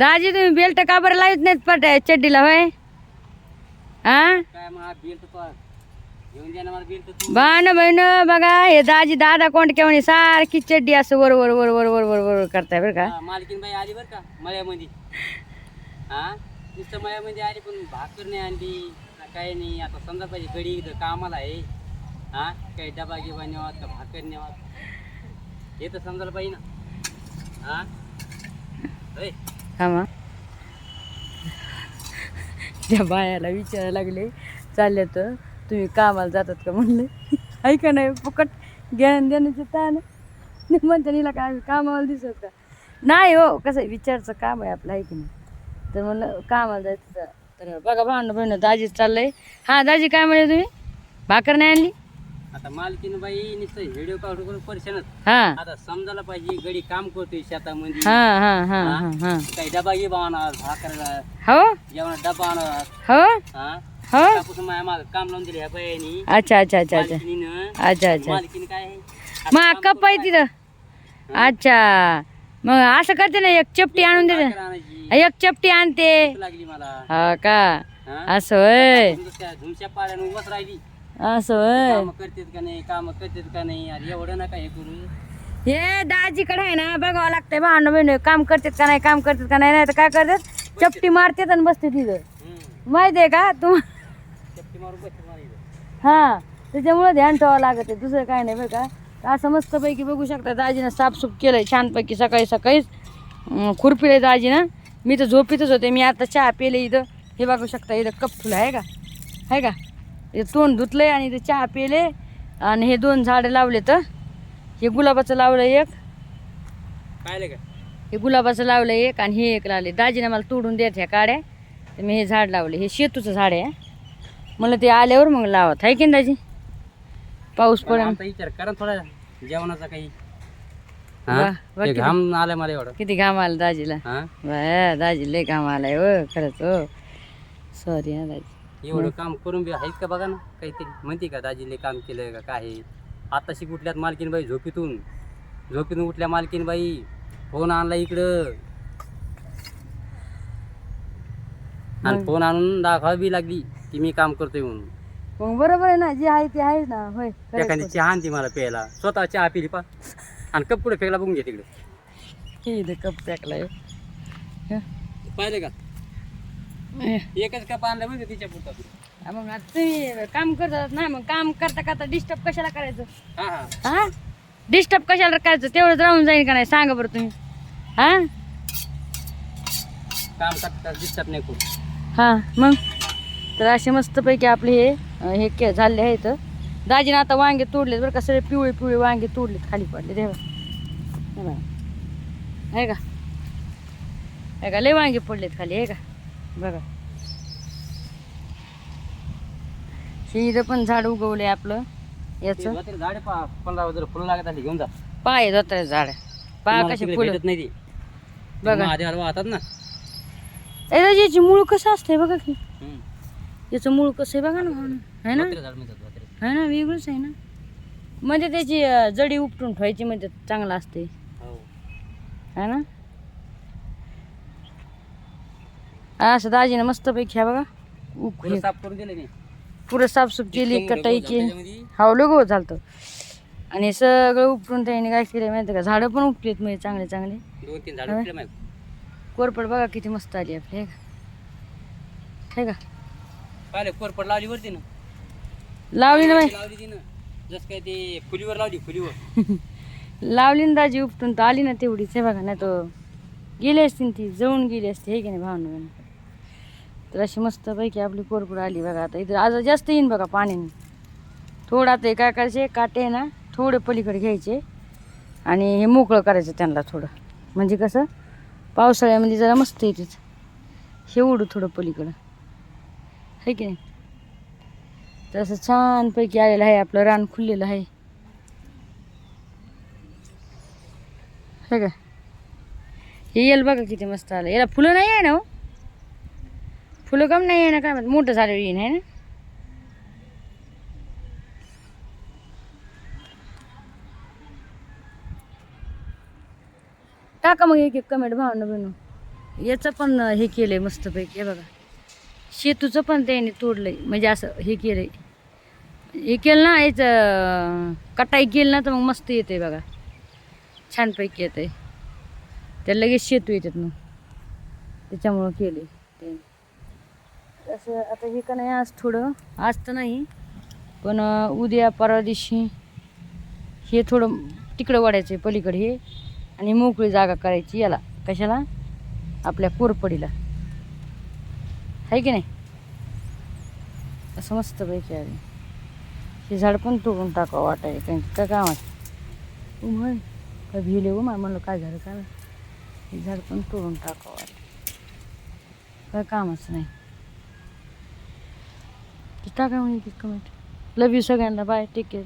दाजी तुम्ही बेल्ट का बरं लावत नाहीत पट चड्डीला होय? हा? बाण बहिण बघा हे दाजी दादा कोण केव्हा सारखी चड्डी असं वर वर वर वर वर वर वर करताय बरं का? हा, मालकीन बाई आली बरं का? मळ्यामध्ये. हा? नुसतं मळ्यामध्ये आली पण भाकर नाही आणली काही नाही? आता समजा पाहिजे गडी इथं कामाला आहे. हा? काही डबा गिबा नेवात का भाकर नेवात? हे तर समजायला पाहिजे ना. हा? थांबा. त्या बायाला विचारायला लागले चालले तर तुम्ही कामाला जातात का म्हणले? ऐका नाही फुकट ज्ञान देण्याचे ताण नाही म्हणते नीला काय आम्ही कामाला दिसत का? नाही हो कसं आहे, विचारचं काम आहे आपलं ऐक नाही? तर म्हणलं कामाला जायचं तर- बघा भांडण बहिण दाजीच चाललंय. हां दाजी काय म्हणे तुम्ही? भाकर नाही आणली? आता मालकीन बाई नुसतं व्हिडिओ काढून करून परेशानच. हां. आता समजायला पाहिजे गडी काम करतोय शेतामध्ये. हां हां हां हां? हां काही डबा गिबा आणणार भाकरला हो? जेवणा डबा आणणार हो? हा? हो? त्यापासून माझ्या मागं काम लावून दिले ह्या अच्छा अच्छा अच्छा अच्छा. मालकिनीनं. अच्छा अच्छा. मालकीन काय? मग कप आहे तिथं. अच्छा. मग असं करते ना एक चपटी आणून देते. आणायची. एक चपटी आणते. लागली मला. हा का? हा? असं होय. झुमच्या पाड्यानं उभंच राहिली. असं होय. काम करतेत का नाही काम करतेत का नाही अरे एवढं नका हे करू. हे दाजीकडे आहे ना बघावं लागतंय भांडण बहिण काम करतात का नाही काम करतात का नाही नाही तर काय करतात? चपटी मारतात आणि बसते तिथं. हम्म. माहिती आहे का? तू चपटी मारून. हा त्याच्यामुळे ध्यान ठेवावं लागत आहे. दुसरं काय नाही बरं का. तर असं मस्तपैकी बघू शकता दाजीनं साफसूफ केलंय छानपैकी सकाळी सकाळीच. अं, खुरपिले दाजीनं. मी तर झोपीतच होते. मी आता चहा पिले इथं. हे बघू शकता इथं कप फुलं आहे का? आहे का? हे तोंड धुतलंय आणि इथं चहा पिले. आणि हे दोन झाडं लावले तर हे गुलाबाचं लावलं एक. पाहिलं का? हे गुलाबाचं लावलं एक आणि हे एक लावले दाजीनं मला तोडून देत ह्या काड्या. तर मी हे झाड लावले. हे शेतूचं झाड आहे मला ते आल्यावर मग लावत. आहे की दाजी? पाऊस पडेल आमचा विचार करा ना थोडा. जेवणाचा काही. हा? वा ते किती- घाम आलाय मला एवढं. किती घाम आला दाजीला. हा? दाजी लय घाम आलाय हो खरंच हो. सॉरी हा दाजी. एवढं काम करून बी आहेत का बघा ना काहीतरी. म्हणते का दाजीले काम केलंय का काय? आताशी कुठल्यात मालकीन बाई झोपीतून? झोपीतून उठल्या मालकीन बाई फोन आणला इकडं. आणि? फोन आणून दाखवा बी लागली की मी काम करतोय म्हणून. मग बरोबर आहे ना जे आहे ते आहे ना होय एखादी चहा आणते मला प्यायला. स्वतः चहा पिली पा. आणि कप कुठे फेकला बघून घे तिकडे. हे इथं कप टाकलाय पाहिले का? एकच कप आणला म्हणजे तिच्या पुरता मग आता तुम्ही काम करतात ना मग काम करता करता डिस्टर्ब कशाला करायचं? हा हा. हा? डिस्टर्ब कशाला करायचं? तेवढंच राहून जाईल का नाही? सांगा बरं तुम्ही. हा? काम करता दिसतात नाही खूप हा मग? तर असे मस्तपैकी आपले हे अं, हे के झाले आहेत. दाजीने आता वांगे तोडलेत बरं का सगळे पिवळे पिवळे वांगे तोडलेत खाली पडले हे बघा. आहे का? आहे का लय वांगे पडलेत खाली आहे का? बघा. इथं पण झाड उगवले आपलं. याचं. झाडे पा पंधरा जर फुलं लागत आली घेऊन जा. पाय जातात झाड. तुम्हाला कशी फुलं. नाही ती बघा. आधी हलवा हातात ना याची मूळ कसं असतंय बघा की. याचं मूळ कसं आहे बघा ना. हो ना. है ना? वेगळंच आहे ना. म्हणजे त्याची जडी उपटून ठेवायची म्हणजे चांगलं असते हो. है ना? असं दाजीनं मस्तपैकी ह्या बघा. उक- हे साफ करून दिले नाही पुरं साफसूफ केली कटाई केली. त्याच्यामध्ये. हाव लोक झालतं. आणि हे सगळं उपटून त्याने काय केलं माहिती का? झाडं पण उपटलीत म्हणजे चांगले चांगले. दोन तीन झाड होय. उठले माहिती कोरपड बघा किती मस्त आली आपली हे का? हे का? पाहिले कोरपड लावली वरती ना? लावली ना बाई. लावली ती ना. जस काय ते फुलीवर लावली फुलीवर. लावली ना दाजी उपटून तर आली ना तेवढीच हे बघा नाही तर गेली असती ना ती जळून गेली असते हे की नाही भावना. तर अशी मस्त पैकी आपली कोरपूड आली बघा. आता इथं आज जास्त येईन बघा पाण्याने थोडं आता काय करायचे काटे आहे ना थोडे पलीकडे घ्यायचे. आणि हे मोकळं करायचं त्यांना थोडं. म्हणजे कसं पावसाळ्यामध्ये जरा मस्त येते हे उडू थोडं पलीकडं. है की नाही? तसं छानपैकी आलेलं आहे आपलं रान खुललेलं आहे. हे का हे येईल बघा किती मस्त आलं. याला फुलं नाही आहे ना हो? फुलं कम नाही आहे ना काय माहीत, मोठं झालं येईन आहे ना? टाका मग एक एक कमेंट भावना बनू याचं पण हे केलंय मस्तपैकी हे बघा. शेतूचं पण त्याने तोडलंय म्हणजे असं हे केलंय. हे केलं ना याचं कटाई केली ना तर मग मस्त येते बघा. छानपैकी येते त्याला लगेच शेतू येतात मग. त्याच्यामुळं केले त्याने. असं आता हे का नाही आज थोडं आज तर नाही पण उद्या परवा दिवशी हे थोडं तिकडं वाढायचं आहे पलीकडे हे आणि मोकळी जागा करायची याला कशाला? आपल्या कोरपडीला. आहे की नाही? असं मस्त पैकी आहे. हे झाड पण तोडून टाकावं वाटाय कारण का काय कामात म्हण काय भिले हो? मला म्हणलं काय झालं काय? हे झाड पण तोडून टाकावं वाटतं काय कामच नाही? टाका म्हणजे कमेंट लव यू सगळ्यांना. Bye take care